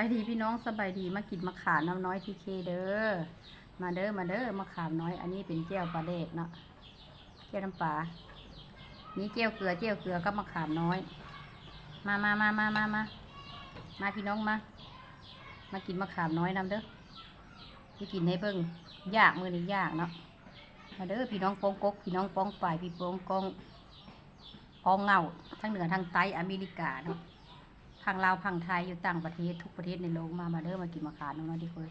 ายดีพี่น้องสบายดีมากินมะขามน้ำน้อยทีเคเด้อมาเด้อมาเด้อมะขามน้อย อันนี้เป็นเจียวปลาเด็กเนาะเจียวน้ำปลานี่เจียวเกลือเจียวเกลือกับมะขามน้อย มามามามามามามาพี่น้องมา มากินมะขามน้อยน้ำเด้อที่กินให้เบิ่งยากมือนี้ยากเนาะมาเด้อพี่น้องปองกกพี่น้องปองป่ายพี่ปองกองปองเงาทั้งเหนือทั้งใต้อเมริกาเนาะ พังลาวพังไทยอยู่ต่างประเทศทุกประเทศในโลกมามาเด้อมากินมะขามน้องๆดีคุย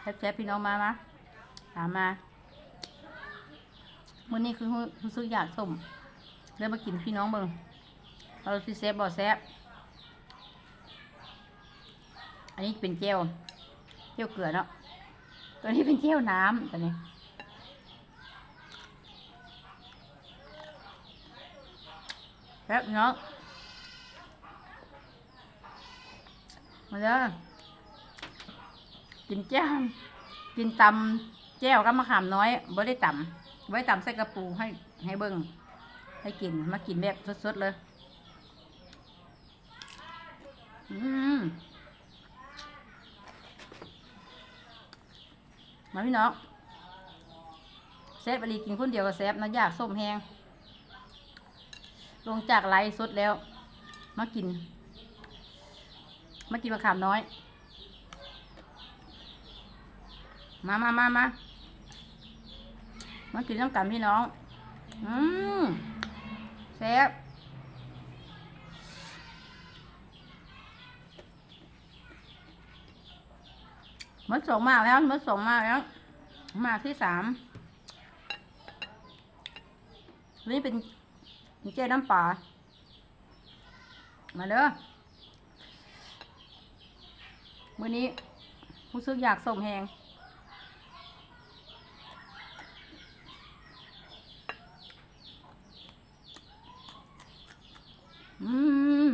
แซ่บๆพี่น้องมามาตามมาวันนี้คือรู้สึกอยากส้มเริ่มมากินพี่น้องเบิ่งเราสิแซ่บบ่แซ่บอันนี้เป็นเจลเจลเกลือเนาะตัวนี้เป็นเจลน้ำตัวนี้ แป๊บเนาะมาเด้อกินแจ้วกินตำแจ้วกับมะขามน้อยบ่ได้ตำไว้ตำใส่กระปูให้ให้เบิ่งให้กินมากินแบบสดๆเลยอืมมาพี่น้องแซ่บอหลีกินคนเดียวก็แซ่บนะอยากส้มแห้ง ลงจากไลฟ์สดแล้ว มากิน มากินมะขามน้อย มามามามามากินน้ำกันพี่น้อง อืมแซ่บมดส่งมาแล้วมดส่งมาแล้ว มาที่สามนี่เป็น เจ้น้ำปลามาเด้อมื้อนี้รู้สึกอยากส่งแหงอืม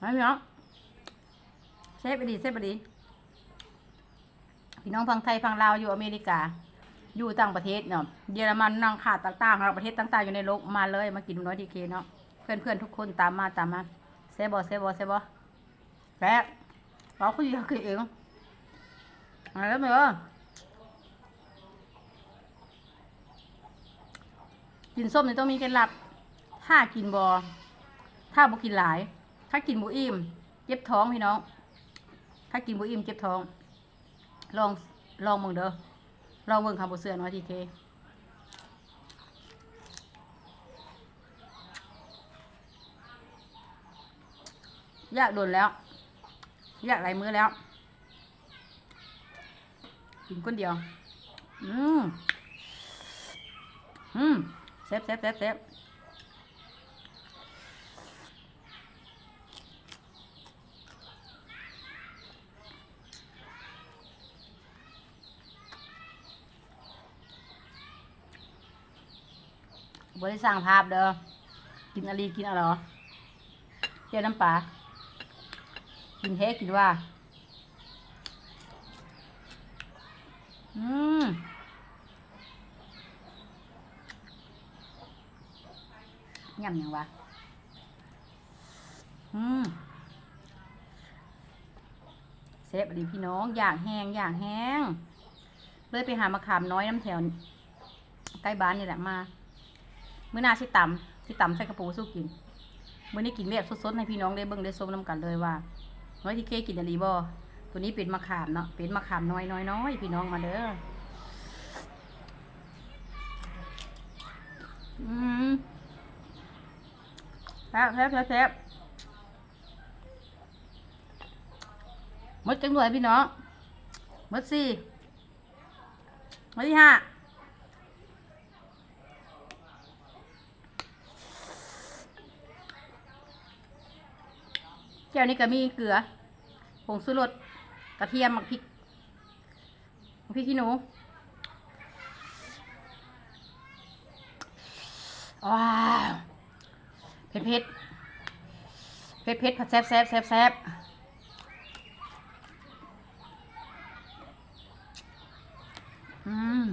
มาพี่น้องเซฟไปดีเซฟไปดีพี่น้องฟังไทยฟังลาวอยู่อเมริกา อยู่ต่างประเทศเนาะเยอรมันนังขาดต่างๆประเทศต่างๆอยู่ในโลกมาเลยมากินน้อยทีเคเนาะเพื่อนๆทุกคนตามมาตามมาเซบอเซบอเซบอแป๊บเราคุยกันเองมาแล้วเนอะกินส้มนี่ต้องมีเคล็ดลับ ถ้ากินบอถ้าบ่กินหลาย ถ้ากินบุอิ่มเจ็บท้องพี่น้อง ถ้ากินบุอิ่มเจ็บท้อง ลองลองมึงเด้อ เราเบิ่งคำบเสือน้อยทีเทอยากโดนแล้วอยากหลายมื้อแล้ว กินคนเดียว อืมอืมเซฟเซฟเซฟเซฟ บริสั่งภาพเด้อ กินอะไรกินอะไรเหรอเจ้าน้ำปลา กินเทกินว่า อืมยำยังวะ อืมเซฟอดีพี่น้อง อยางแห้งอยางแห้ง เลยไปหามะขามน้อยน้ำแถว ใกล้บ้านนี่แหละมา มื้อหน้าสิตำสิตำใส่กระปูสู้กินมื้อนี้กินแบบสดๆให้พี่น้องได้เบิ่งได้ชมน้ำกันเลยว่าน้อยที่เคกินอะไรบ่ตัวนี้เป็นมะขามเนาะเป็นมะขามน้อยน้อยน้อยพี่น้องมาเด้ออืมแซ่บแซ่บแซ่บแซ่บหมดจังหน่วยพี่น้องมดสี่มดที่ห้า แก้วนี้ก็มีเกลือผงชูรสกระเทียมมักพริกมักพริกขี้หนูว้าวเผ็ดเผ็ดเผ็ดเผ็ดผัดแซ่บแซ่บแซ่บแซ่บอืม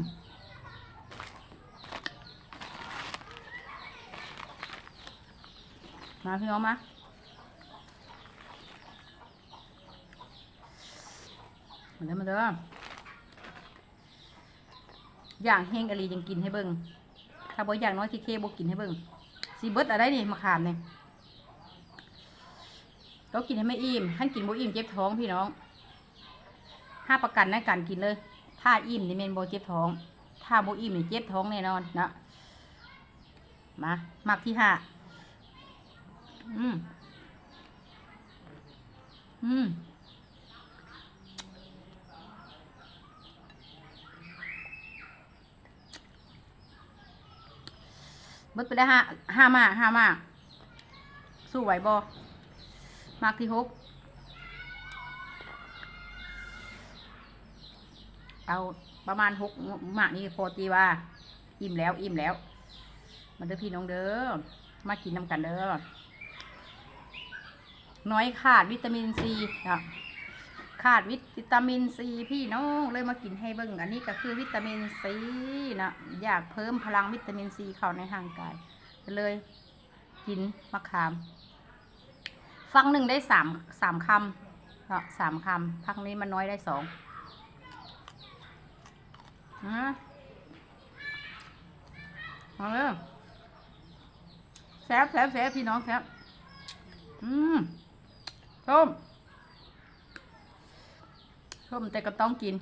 มาพี่น้องมา เด้อมาเด้ออย่างแห้งกะลียังกินให้เบิ่งถ้าบ่อย่างน้อยที่เคบ่กินให้เบิ่งสีเบิดอะไรนี่มะขามเนี่ยก็กินให้ไม่อิ่มท่านกินบ่อิ่มเจ็บท้องพี่น้องห้าประกันนะการกินเลย ถ้าอิ่มนี่เมนบ่เจ็บท้อง ถ้าบ่อิ่มนี่เจ็บท้องแน่นอนนะมาหมักที่ห้าอืมอืม เบิดไปได้ห้าห้ามากห้ามาก สู้ไหวบอมากที่หกเอาประมาณหกหมากนี่พอตีว่า อิ่มแล้วอิ่มแล้ว มาเด้อพี่น้องเด้อมากินน้ำกันเด้อน้อยขาดวิตามินซีอะ ขาดวิตามินซีพี่น้องเลยมากินให้เบิ่งอันนี้ก็คือวิตามินซีนะอยากเพิ่มพลังวิตามินซีเข้าในร่างกายก็เลยกินมะขาม ฟังหนึ่งได้สามสามคำเนาะสามคำพักนี้มันน้อยได้สองนะเอาเลยแซ่บแซ่บแซ่บพี่น้องแซ่บอืมส้ม ส้มแต่ก็ต้องกิน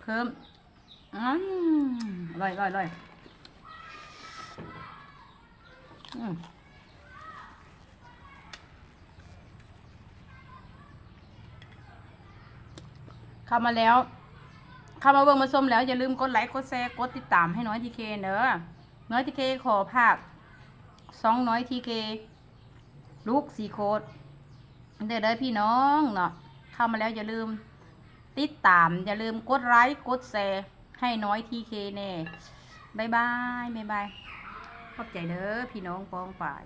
เพิ่มอืมอร่อยอร่อยอร่อยอืมเข้ามาแล้ว เข้ามาเบิ่งมาส้มแล้ว อย่าลืมกดไลค์กดแชร์กดติดตามให้น้อยทีเคเนอะน้อยทีเคขอภาคสองน้อยทีเคลูกสี่โคดเด้อเด้อพี่น้องเนาะ เข้ามาแล้วอย่าลืม ติดตาม อย่าลืมกดไลค์กดแชร์ให้น้อยทีเคแน่บายบายบายบายขอบใจเด้อพี่น้องปองฝ่าย